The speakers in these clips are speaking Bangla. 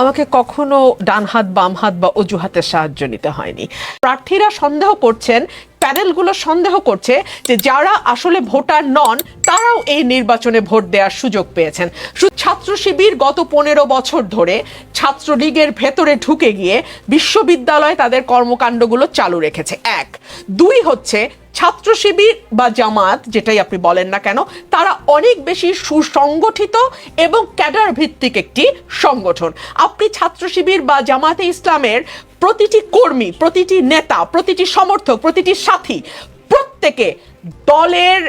আমাকে কখনো ডান হাত বাম হাত বা অজুহাতের সাহায্য নিতে হয়নি। প্রার্থীরা সন্দেহ করছেন প্যানেলগুলো সন্দেহ করছে যে যারা আসলে ভোটার নন, তারাও এই নির্বাচনে ভোট দেওয়ার সুযোগ পেয়েছেন। ছাত্র শিবির গত পনেরো বছর ধরে ছাত্রলীগের ভেতরে ঢুকে গিয়ে বিশ্ববিদ্যালয়ে তাদের কর্মকাণ্ডগুলো চালু রেখেছে। এক। দুই হচ্ছে ছাত্র শিবির বা জামাত, যেটাই আপনি বলেন না কেন, তারা অনেক বেশি সুসংগঠিত এবং ক্যাডার ভিত্তিক একটি সংগঠন। আপনি ছাত্র শিবির বা জামাতে ইসলামের প্রতিটি কর্মী, প্রতিটি নেতা, প্রতিটি সমর্থক, প্রতিটি সাথী প্রত্যেকে দলের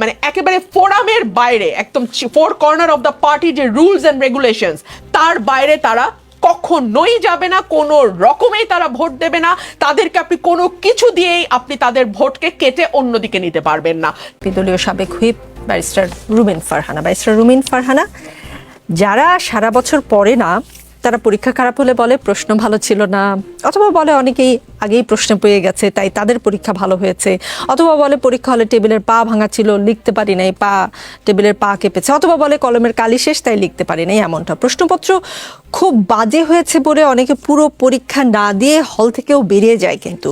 মানে একেবারে ফোরামের বাইরে, একদম four corner of the party যে রুলস অ্যান্ড রেগুলেশনস তার বাইরে তারা কখনোই যাবে না, কোনো রকমেই তারা ভোট দেবে না। তাদেরকে আপনি কোনো কিছু দিয়েই আপনি তাদের ভোটকে কেটে অন্যদিকে নিতে পারবেন না। বিদলীয় সাবেক whip barrister Rumin Farhana, barrister Rumin Farhana, যারা সারা বছর পড়ে না, তারা পরীক্ষা খারাপ হলে বলে, প্রশ্ন ভালো ছিল না, অথবা বলে অনেকেই আগেই প্রশ্ন পেয়ে গেছে, তাই তাদের পরীক্ষা ভালো হয়েছে। অথবা বলে পরীক্ষা হলে টেবিলের পা ভাঙা ছিল, লিখতে পারি নাই, পা, টেবিলের পা কেঁপেছে। অথবা বলে কলমের কালি শেষ, তাই লিখতে পারি নাই, এমনটা। প্রশ্নপত্র খুব বাজে হয়েছে বলে অনেকে পুরো পরীক্ষা না দিয়ে হল থেকেও বেরিয়ে যায় কিন্তু।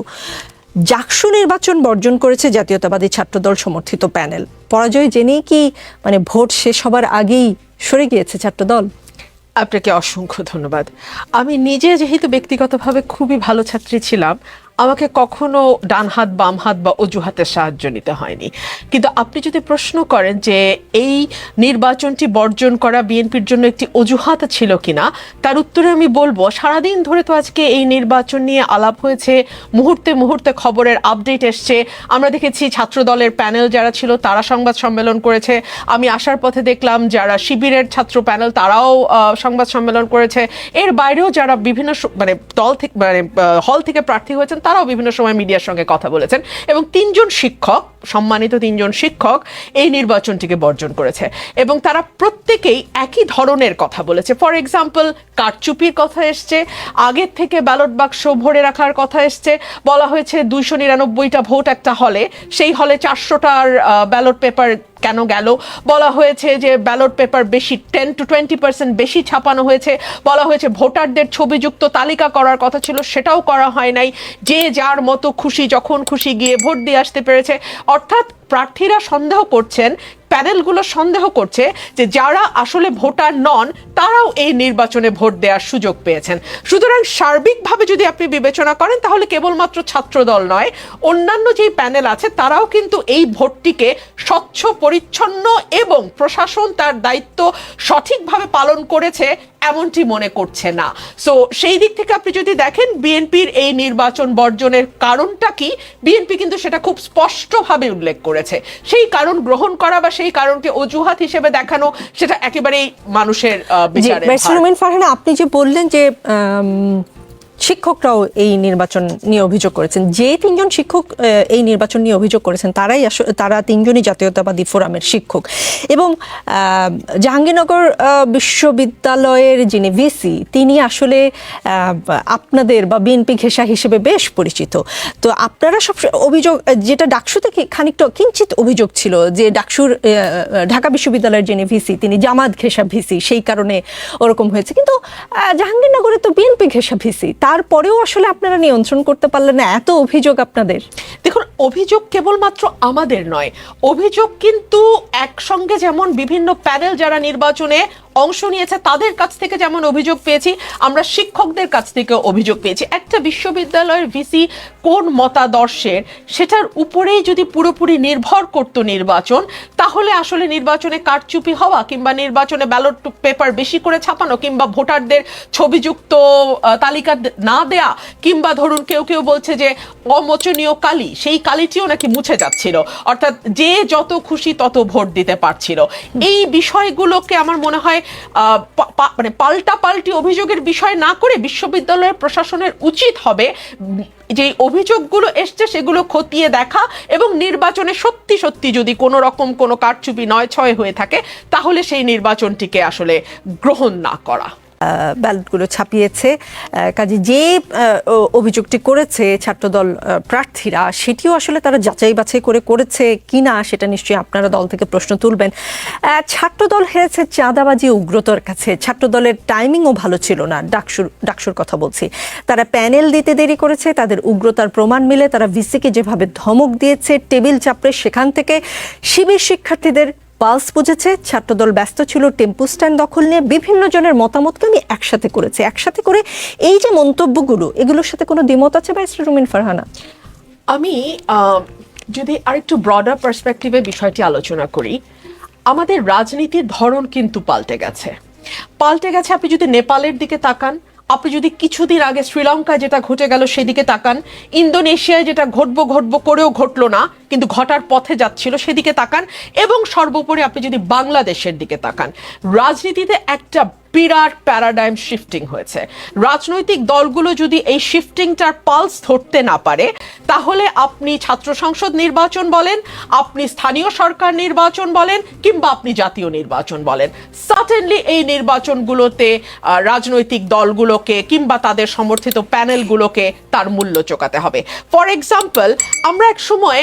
জাকসু নির্বাচন বর্জন করেছে জাতীয়তাবাদী ছাত্রদল সমর্থিত প্যানেল। পরাজয় জেনেই কি মানে ভোট শেষ হবার আগেই সরে গিয়েছে ছাত্রদল? আপনাকে অসংখ্য ধন্যবাদ। আমি নিজে যেহেতু ব্যক্তিগতভাবে খুবই ভালো ছাত্রী ছিলাম আমাকে কখনো ডান হাত, বাম হাত বা অজুহাতের সাহায্য নিতে হয়নি। কিন্তু আপনি যদি প্রশ্ন করেন যে এই নির্বাচনটি বর্জন করা বিএনপির জন্য একটি অজুহাত ছিল কিনা, তার উত্তরে আমি বলব, সারাদিন ধরে তো আজকে এই নির্বাচন নিয়ে আলাপ হয়েছে, মুহূর্তে মুহূর্তে খবরের আপডেট এসছে। আমরা দেখেছি ছাত্র দলের প্যানেল যারা ছিল, তারা সংবাদ সম্মেলন করেছে। আমি আসার পথে দেখলাম যারা শিবিরের ছাত্র প্যানেল, তারাও সংবাদ সম্মেলন করেছে। এর বাইরেও যারা বিভিন্ন মানে দল থেকে মানে হল থেকে প্রার্থী হয়েছেন তারাও বিভিন্ন সময় মিডিয়ার সঙ্গে কথা বলেছেন এবং তিনজন শিক্ষক সম্মানিত তিনজন শিক্ষক এই নির্বাচনটিকে বর্জন করেছে। এবং তারা প্রত্যেকেই একই ধরনের কথা বলেছে। ফর এক্সাম্পল কারচুপির কথা এসছে, আগের থেকে ব্যালট বাক্স ভরে রাখার কথা এসছে, বলা হয়েছে দুইশো নিরানব্বইটা ভোট একটা হলে, সেই হলে চারশোটার ব্যালট পেপার কেন গেল? বলা হয়েছে যে ব্যালট পেপার বেশি টেন টু টোয়েন্টি পার্সেন্ট বেশি ছাপানো হয়েছে। বলা হয়েছে ভোটারদের ছবিযুক্ত তালিকা করার কথা ছিল, সেটাও করা হয় নাই। যে যার মতো খুশি, যখন খুশি গিয়ে ভোট দিয়ে আসতে পেরেছে। অর্থাৎ প্রার্থীরা সন্দেহ করছেন, প্যানেলগুলো সন্দেহ করছে যে যারা আসলে ভোটার নন, তারাও এই নির্বাচনে ভোট দেওয়ার সুযোগ পেয়েছেন। সুতরাং সার্বিকভাবে যদি আপনি বিবেচনা করেন, তাহলে কেবলমাত্র ছাত্রদল নয়, অন্যান্য যেই প্যানেল আছে, তারাও কিন্তু এই ভোটটিকে স্বচ্ছ, পরিচ্ছন্ন এবং প্রশাসন তার দায়িত্ব সঠিকভাবে পালন করেছে এমনটি মনে করছে না। সো সেই দিক থেকে আপনি যদি দেখেন, বিএনপির এই নির্বাচন বর্জনের কারণটা কি? বিএনপি কিন্তু সেটা খুব স্পষ্টভাবে উল্লেখ করেছে। সেই কারণ গ্রহণ করা বা সেই কারণকে অজুহাত হিসেবে দেখানো সেটা একেবারেই মানুষের ফারহানা আপনি যে বললেন যে শিক্ষকরাও এই নির্বাচন নিয়ে অভিযোগ করেছেন। যে তিনজন শিক্ষক এই নির্বাচন নিয়ে অভিযোগ করেছেন, তারাই তারা তিনজনই জাতীয়তাবাদী ফোরামের শিক্ষক। এবং জাহাঙ্গীরনগর বিশ্ববিদ্যালয়ের যিনি ভিসি, তিনি আসলে আপনাদের বা বিএনপি ঘেষা হিসেবে বেশ পরিচিত। তো আপনারা সব অভিযোগ, যেটা ডাকসু থেকে খানিকটা কিঞ্চিত অভিযোগ ছিল যে ডাকসুর ঢাকা বিশ্ববিদ্যালয়ের যিনি ভিসি, তিনি জামাত ঘেষা ভিসি, সেই কারণে ওরকম হয়েছে। কিন্তু জাহাঙ্গীরনগরে তো বিএনপি ঘেষা ভিসি তারপরেও আসলে আপনারা নিয়ন্ত্রণ করতে পারলেন না, এত অভিযোগ আপনাদের। দেখুন, অভিযোগ কেবলমাত্র আমাদের নয়। অভিযোগ কিন্তু একসঙ্গে যেমন বিভিন্ন প্যানেল যারা নির্বাচনে অংশ নিয়েছে, তাদের কাছ থেকে যেমন অভিযোগ পেয়েছি, আমরা শিক্ষকদের কাছ থেকে অভিযোগ পেয়েছি। একটা বিশ্ববিদ্যালয়ের ভিসি কোন মতাদর্শের, সেটার উপরেই যদি পুরোপুরি নির্ভর করত নির্বাচন, তাহলে আসলে নির্বাচনে কারচুপি হওয়া কিংবা নির্বাচনে ব্যালট পেপার বেশি করে ছাপানো কিংবা ভোটারদের ছবিযুক্ত তালিকা না দেয়া, কিংবা ধরুন কেউ কেউ বলছে যে অমোচনীয় কালি, সেই কালিটিও নাকি মুছে যাচ্ছিল। অর্থাৎ যে যত খুশি তত ভোট দিতে পারছিল। এই বিষয়গুলোকে আমার মনে হয় মানে পাল্টা পাল্টি অভিযোগের বিষয় না করে বিশ্ববিদ্যালয়ের প্রশাসনের উচিত হবে যে অভিযোগগুলো এসছে সেগুলো খতিয়ে দেখা এবং নির্বাচনে সত্যি সত্যি যদি কোনো রকম কোনো কারচুপি নয় ছয় হয়ে থাকে, তাহলে সেই নির্বাচনটিকে আসলে গ্রহণ না করা। ব্যালটগুলো ছাপিয়েছে। কাজে যে অভিযোগটি করেছে ছাত্রদল প্রার্থীরা, সেটিও আসলে তারা যাচাই বাছাই করে করেছে কিনা সেটা নিশ্চয়ই আপনারা দল থেকে প্রশ্ন তুলবেন। ছাত্রদল হেরেছে চাঁদাবাজি উগ্রতর কাছে। ছাত্রদলের টাইমিংও ভালো ছিল না, ডাকসুর ডাকসুর কথা বলছি। তারা প্যানেল দিতে দেরি করেছে, তাদের উগ্রতার প্রমাণ মিলে তারা ভিসিকে যেভাবে ধমক দিয়েছে, টেবিল চাপড়ে সেখান থেকে শিবির শিক্ষার্থীদের পালস বুঝেছে, ছাত্রদল ব্যস্ত ছিল, টেম্পু স্ট্যান্ড দখল নিয়ে বিভিন্ন জনের মতামতকে আমি একসাথে করেছি। একসাথে করে এই যে মন্তব্যগুলো, এগুলোর সাথে কোনো দ্বিমত আছে বা রুমিন ফারহানা? আমি যদি আরেকটু ব্রডার পার্সপেক্টিভে বিষয়টি আলোচনা করি, আমাদের রাজনীতির ধরন কিন্তু পাল্টে গেছে। পাল্টে গেছে, আপনি যদি নেপালের দিকে তাকান আপনি যদি কিছুদিন আগে শ্রীলঙ্কায় যেটা ঘটে গেল সেদিকে তাকান, ইন্দোনেশিয়ায় যেটা ঘটবো ঘটবো করেও ঘটলো না, কিন্তু ঘটার পথে যাচ্ছিল সেদিকে তাকান, এবং সর্বোপরি আপনি যদি বাংলাদেশের দিকে তাকান, রাজনীতিতে একটা বিরাট প্যারাডাইম শিফটিং হয়েছে। রাজনৈতিক দলগুলো যদি এই শিফটিংটার পালস ধরতে না পারে, তাহলে আপনি ছাত্র সংসদ নির্বাচন বলেন, আপনি স্থানীয় সরকার নির্বাচন বলেন, কিংবা আপনি জাতীয় নির্বাচন বলেন। সার্টেনলি এই নির্বাচনগুলোতে রাজনৈতিক দলগুলোকে কিংবা তাদের সমর্থিত প্যানেলগুলোকে তার মূল্য চোকাতে হবে। ফর এক্সাম্পল আমরা এক সময়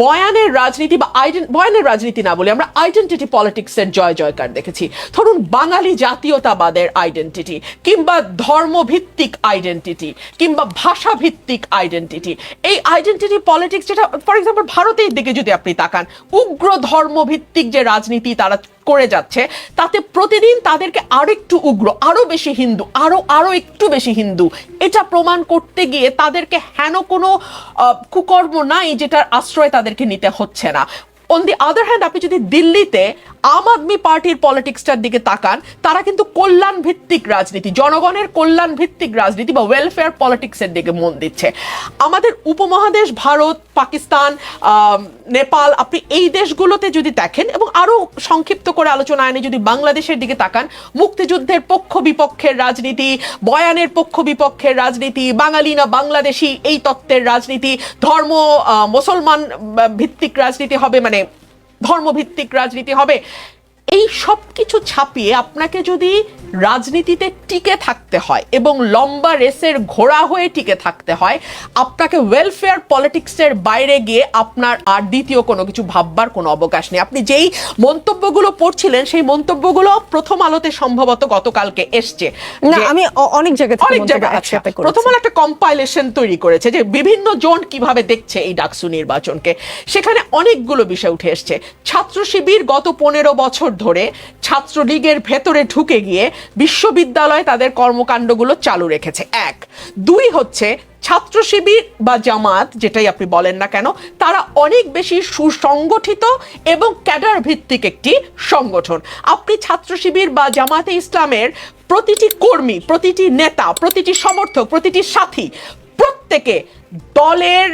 বয়ানের রাজনীতি বা বয়ানের রাজনীতি না বলে আমরা আইডেন্টিটি পলিটিক্সের জয় জয়কার দেখেছি। ধরুন বাঙালি জাতীয়তাবাদের আইডেন্টিটি কিংবা ধর্মভিত্তিক আইডেন্টিটি কিংবা ভাষাভিত্তিক আইডেন্টিটি এই আইডেন্টিটি পলিটিক্স যেটা ফর এক্সাম্পল ভারতের দিকে যদি আপনি তাকান, উগ্র ধর্মভিত্তিক যে রাজনীতি তারা করে যাচ্ছে, তাতে প্রতিদিন তাদেরকে আরও একটু উগ্র, আরও বেশি হিন্দু, আরও আরও একটু বেশি হিন্দু। এটা প্রমাণ করতে গিয়ে তাদেরকে হেন কোনো কুকর্ম নাই যেটার আশ্রয় তাদেরকে নিতে হচ্ছে না। অন দি আদার হ্যান্ড আপনি যদি দিল্লিতে আম আদমি পার্টির পলিটিক্সটার দিকে তাকান, তারা কিন্তু কল্যাণ ভিত্তিক রাজনীতি, জনগণের কল্যাণ ভিত্তিক রাজনীতি বা ওয়েলফেয়ার পলিটিক্সের দিকে মন দিচ্ছে। আমাদের উপমহাদেশ, ভারত, পাকিস্তান নেপাল, আপনি এই দেশগুলোতে যদি দেখেন এবং আরও সংক্ষিপ্ত করে আলোচনা আনে যদি বাংলাদেশের দিকে তাকান, মুক্তিযুদ্ধের পক্ষ বিপক্ষের রাজনীতি, বয়ানের পক্ষ বিপক্ষের রাজনীতি, বাঙালি না বাংলাদেশি, এই তত্ত্বের রাজনীতি, ধর্ম মুসলমান ভিত্তিক রাজনীতি হবে মানে ধর্মভিত্তিক রাজনীতি হবে। এই সব কিছু ছাপিয়ে আপনাকে যদি রাজনীতিতে টিকে থাকতে হয় এবং লম্বা রেসের ঘোড়া হয়ে টিকে থাকতে হয় আপনাকে ওয়েলফেয়ার পলিটিক্সের বাইরে গিয়ে আপনার আর দ্বিতীয় কোনো কিছু ভাববার কোনো অবকাশ নেই। আপনি যেই মন্তব্যগুলো পড়ছিলেন সেই মন্তব্যগুলো প্রথম আলোতে সম্ভবত গতকালকে এসছে। না আমি অনেক জায়গায় অনেক জায়গায় করেছি। প্রথম আলো একটা কম্পাইলেশন তৈরি করেছে যে বিভিন্ন জন কীভাবে দেখছে এই ডাকসু নির্বাচনকে। সেখানে অনেকগুলো বিষয় উঠে এসছে। ছাত্র শিবির গত পনেরো বছর ধরে ছাত্রলীগের ভেতরে ঢুকে গিয়ে বিশ্ববিদ্যালয়ে তাদের কর্মকাণ্ডগুলো চালু রেখেছে। এক। দুই হচ্ছে ছাত্র শিবির বা জামাত যেটাই আপনি বলেন না কেন, তারা অনেক বেশি সুসংগঠিত এবং ক্যাডার ভিত্তিক একটি সংগঠন। আপনি ছাত্র শিবির বা জামাতে ইসলামের প্রতিটি কর্মী, প্রতিটি নেতা, প্রতিটি সমর্থক, প্রতিটি সাথী প্রত্যেকে দলের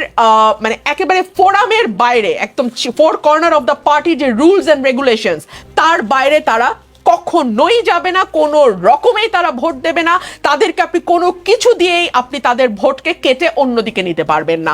মানে একেবারে ফোরামের বাইরে, একদম four corner of the party যে রুলস অ্যান্ড রেগুলেশনস তার বাইরে তারা কখনোই যাবে না, কোনো রকমেই তারা ভোট দেবে না। তাদেরকে আপনি কোনো কিছু দিয়েই আপনি তাদের ভোটকে কেটে অন্যদিকে নিতে পারবেন না।